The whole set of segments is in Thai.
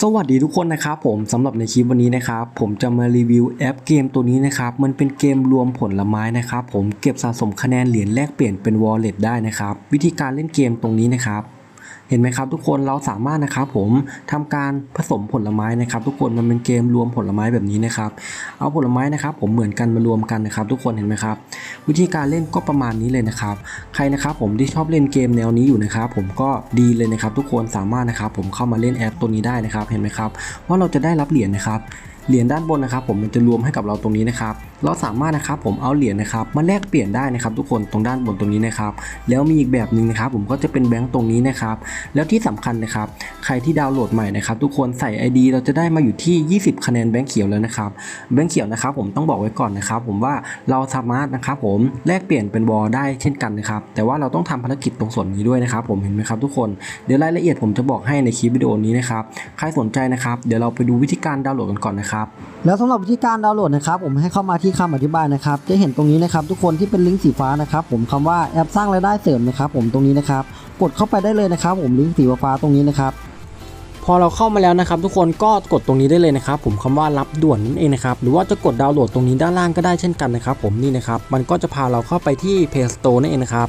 สวัสดีทุกคนนะครับผมสำหรับในคลิปวันนี้นะครับผมจะมารีวิวแอปเกมตัวนี้นะครับมันเป็นเกมรวมผลไม้นะครับผมเก็บสะสมคะแนนเหรียญแลกเปลี่ยนเป็นวอลเล็ตได้นะครับวิธีการเล่นเกมตรงนี้นะครับ เห็นไหมครับทุกคนเราสามารถนะครับผมทำการผสมผลไม้นะครับ ทุกคนมันเป็นเกมรวมผลไม้แบบนี้นะครับ เอาผลไม้นะครับผมเหมือนกันมารวมกันนะครับ ทุกคนเห็นไหมครับ วิธีการเล่นก็ประมาณนี้เลยนะครับ ใครนะครับผมที่ชอบเล่นเกมแนวนี้อยู่นะครับ ผมก็ดีเลยนะครับ ทุกคนสามารถนะครับผมเข้ามาเล่นแอปตัวนี้ได้นะครับ เห็นไหมครับว่าเราจะได้รับเหรียญนะครับ เหรียญด้านบนนะครับผมมันจะรวมให้กับเราตรงนี้นะครับ เราสามารถนะครับผมเอาเหรียญนะครับมาแลกเปลี่ยนได้นะครับทุกคนตรงด้านบนตรงนี้นะครับ แล้วมีอีกแบบหนึ่งนะครับผมก็จะเป็นแบงค์ตรงนี้นะครับ แล้วที่สำคัญนะครับ ใครที่ดาวน์โหลดใหม่นะครับทุกคนใส่ ID เราจะได้มาอยู่ที่ 20 คะแนนแบงค์เขียวแล้วนะครับ แบงค์เขียวนะครับผมต้องบอกไว้ก่อนนะครับ ผมว่าเราสามารถนะครับผมแลกเปลี่ยนเป็นวอลได้เช่นกันนะครับ แต่ว่าเราต้องทำภารกิจตรงส่วนนี้ด้วยนะครับ ผมเห็นไหมครับทุกคน เดี๋ยวรายละเอียดผมจะบอกให้ในคลิปวิดีโอนี้นะครับ ใครสนใจนะครับ เดี๋ยวเราไปดูวิธีการดาวน์โหลดกันก่อนนะครับแล้วสำหรับวิธีการดาวน์โหลดนะครับผมให้เข้ามาที่คำอธิบายนะครับ จะเห็นตรงนี้นะครับทุกคนที่เป็นลิงก์สีฟ้านะครับผมคำว่าแอปสร้างรายได้เสริมนะครับผมตรงนี้นะครับ กดเข้าไปได้เลยนะครับผมลิงก์สีฟ้าๆตรงนี้นะครับพอเราเข้ามาแล้วนะครับ ทุกคนก็กดตรงนี้ได้เลยนะครับ ผมคำว่ารับด่วนนั่นเองนะครับหรือว่าจะกดดาวน์โหลดตรงนี้ด้านล่างก็ได้เช่นกันนะครับ ผมนี่นะครับมันก็จะพาเราเข้าไปที่ Play Store นั่นเองนะครับ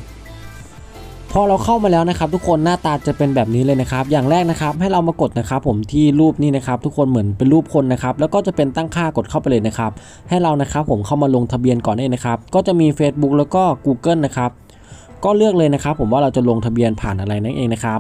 พอเราเข้ามาแล้วนะครับทุกคนหน้าตาจะเป็นแบบนี้เลยนะครับ อย่างแรกนะครับให้เรามากดนะครับ ผมที่รูปนี้นะครับ ทุกคนเหมือนเป็นรูปคนนะครับ แล้วก็จะเป็นตั้งค่ากดเข้าไปเลยนะครับ ให้เรานะครับผมเข้ามาลงทะเบียนก่อนเองนะครับ ก็จะมี Facebook แล้วก็ Google นะครับ ก็เลือกเลยนะครับ ผมว่าเราจะลงทะเบียนผ่านอะไรนั่นเองนะครับ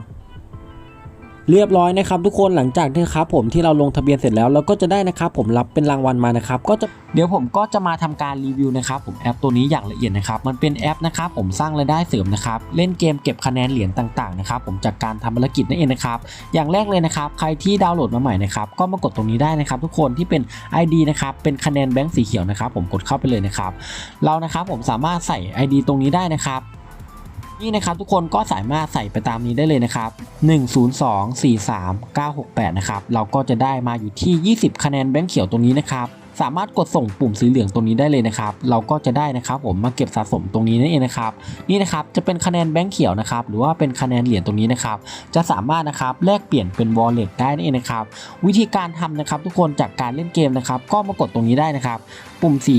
เรียบร้อยนะครับทุกคนหลังจากที่ครับผมที่เราลงทะเบียนเสร็จแล้วเราก็จะได้นะครับผมรับเป็นรางวัลมานะครับก็จะเดี๋ยวผมก็จะมาทำการรีวิวนะครับผมแอปตัวนี้อย่างละเอียดนะครับมันเป็นแอปนะครับผมสร้างรายได้เสริมนะครับเล่นเกมเก็บคะแนนเหรียญต่างๆนะครับผมจากการทำภารกิจนั่นเองนะครับอย่างแรกเลยนะครับใครที่ดาวน์โหลดมาใหม่นะครับก็มากดตรงนี้ได้นะครับ ทุกคนที่เป็น ID นะครับเป็นคะแนนแบงค์สีเขียวนะครับผมกดเข้าไปเลยนะครับเรานะครับผมสามารถใส่ ID ตรงนี้ได้นะครับ นี่นะครับทุกคนก็สามารถใส่ไปตามนี้ได้เลยนะครับ 10243968 นะครับ เราก็จะได้มาอยู่ที่ 20 คะแนนแบงค์เขียวตรงนี้นะครับ สามารถกดส่งปุ่มสีเหลืองตรงนี้ได้เลยนะครับ เราก็จะได้นะครับผมมาเก็บสะสมตรงนี้นั่นเองนะครับ นี่นะครับจะเป็นคะแนนแบงค์เขียวนะครับ หรือว่าเป็นคะแนนเหรียญตรงนี้นะครับ จะสามารถนะครับแลกเปลี่ยนเป็น wallet ได้นั่นเองนะครับ วิธีการทำนะครับ ทุกคนจากการเล่นเกมนะครับ ก็มากดตรงนี้ได้นะครับ ปุ่มสี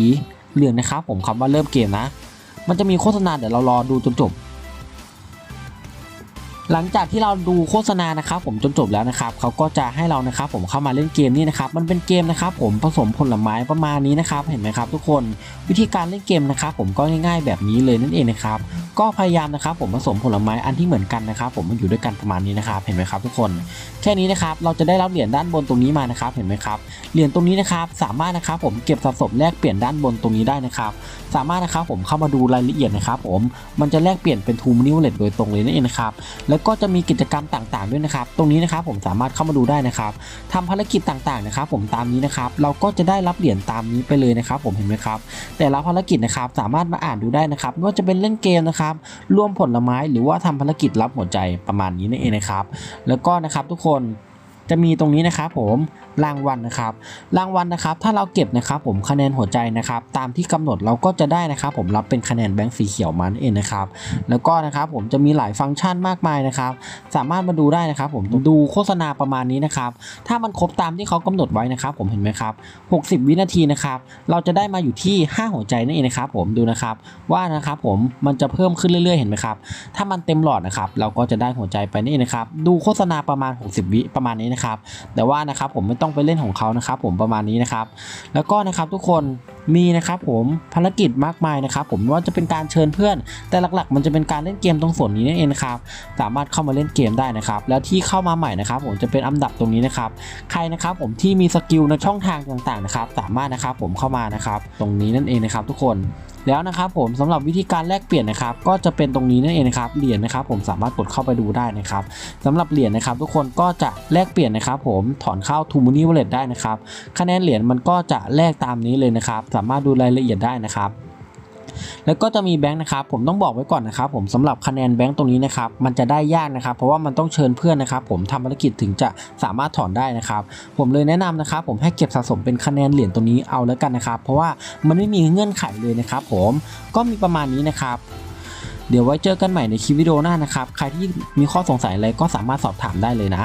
เหลืองนะครับ ผมคำว่าเริ่มเกมนะ มันจะมีโฆษณาเดี๋ยวเรารอดูจนจบ หลังจากที่เราดูโฆษณานะครับผมจนจบแล้วนะครับเขาก็จะให้เรานะครับผมเข้ามาเล่นเกมนี่นะครับมันเป็นเกมนะครับผมผสมผลไม้ประมาณนี้นะครับเห็นไหมครับ ทุกคนวิธีการเล่นเกมนะครับผมก็ง่าย ๆ แบบนี้เลยนั่นเองนะครับก็พยายามนะครับผมผสมผลไม้อันที่เหมือนกันนะครับ ผมมันอยู่ด้วยกันประมาณนี้นะครับเห็นไหมครับ ทุกคนแค่นี้นะครับเราจะได้รับเหรียญด้านบนตรงนี้มานะครับเห็นไหมครับเหรียญตรงนี้นะครับสามารถนะครับผมเก็บสะสมแลกเปลี่ยนด้านบนตรงนี้ได้นะครับสามารถนะครับผมเข้ามาดูรายละเอียดนะครับผมมันจะแลกเปลี่ยนเป็นทูมินิวเลตโดยตรงเลยนั่นเองนะครับแล้วก็จะมีกิจกรรมต่างๆด้วยนะครับ ตรงนี้นะครับผมสามารถเข้ามาดูได้นะครับทำภารกิจต่างๆนะครับ ผมตามนี้นะครับ เราก็จะได้รับเหรียญตามนี้ไปเลยนะครับ ผมเห็นไหมครับ แต่ละภารกิจนะครับสามารถมาอ่านดูได้นะครับไม่ว่าจะเป็นเล่นเกมนะครับร่วมผลไม้หรือว่าทำภารกิจรับหัวใจประมาณนี้นั่นเองนะครับ แล้วก็นะครับทุกคน จะมีตรงนี้นะครับผมรางวัลนะครับ รางวัลนะครับ ถ้าเราเก็บนะครับ ผมคะแนนหัวใจนะครับ ตามที่กำหนดเราก็จะได้นะครับ ผมรับเป็นคะแนนแบงค์สีเขียวมานั่นเองนะครับ แล้วก็นะครับผมจะมีหลายฟังก์ชันมากมายนะครับ สามารถมาดูได้นะครับ ผมดูโฆษณาประมาณนี้นะครับ ถ้ามันครบตามที่เขากำหนดไว้นะครับ ผมเห็นไหมครับ 60 วินาทีนะครับ เราจะได้มาอยู่ที่ 5 หัวใจนั่นเองนะครับ ผมดูนะครับว่านะครับ ผมมันจะเพิ่มขึ้นเรื่อยๆเห็นไหมครับ ถ้ามันเต็มหลอดนะครับ เราก็จะได้หัวใจไปนี่นะครับ ดูโฆษณาประมาณ 60 วิประมาณนี้นะครับ แต่ว่านะครับผมไม่ต้องไปเล่นของเขานะครับ ผมประมาณนี้นะครับ แล้วก็นะครับทุกคนมีนะครับผมภารกิจมากมายนะครับผมว่าจะเป็นการเชิญเพื่อน แต่หลักๆ มันจะเป็นการเล่นเกมตรงส่วนนี้นั่นเองครับสามารถเข้ามาเล่นเกมได้นะครับ แล้วที่เข้ามาใหม่นะครับ ผมจะเป็นอันดับตรงนี้นะครับ ใครนะครับผมที่มีสกิลในช่องทางต่างๆนะครับ สามารถนะครับผมเข้ามานะครับ ตรงนี้นั่นเองนะครับ ทุกคน แล้วนะครับผมสำหรับวิธีการแลกเปลี่ยนนะครับก็จะเป็นตรงนี้นั่นเองนะครับเหรียญนะครับผมสามารถกดเข้าไปดูได้นะครับสำหรับเหรียญนะครับทุกคนก็จะแลกเปลี่ยนนะครับผมถอนเข้า t o m o n y Wallet ได้นะครับคะแนนเหรียญมันก็จะแลกตามนี้เลยนะครับสามารถดูรายละเอียดได้นะครับ แล้วก็จะมีแบงค์นะครับผมต้องบอกไว้ก่อนนะครับผมสำหรับคะแนนแบงค์ตรงนี้นะครับมันจะได้ยากนะครับเพราะว่ามันต้องเชิญเพื่อนนะครับผมทำภารกิจถึงจะสามารถถอนได้นะครับ ผมเลยแนะนำนะครับผมให้เก็บสะสมเป็นคะแนนเหรียญตรงนี้เอาแล้วกันนะครับ เพราะว่ามันไม่มีเงื่อนไขเลยนะครับ ผมก็มีประมาณนี้นะครับเดี๋ยวไว้เจอกันใหม่ในคลิปวิดีโอหน้านะครับ ใครที่มีข้อสงสัยอะไรก็สามารถสอบถามได้เลยนะ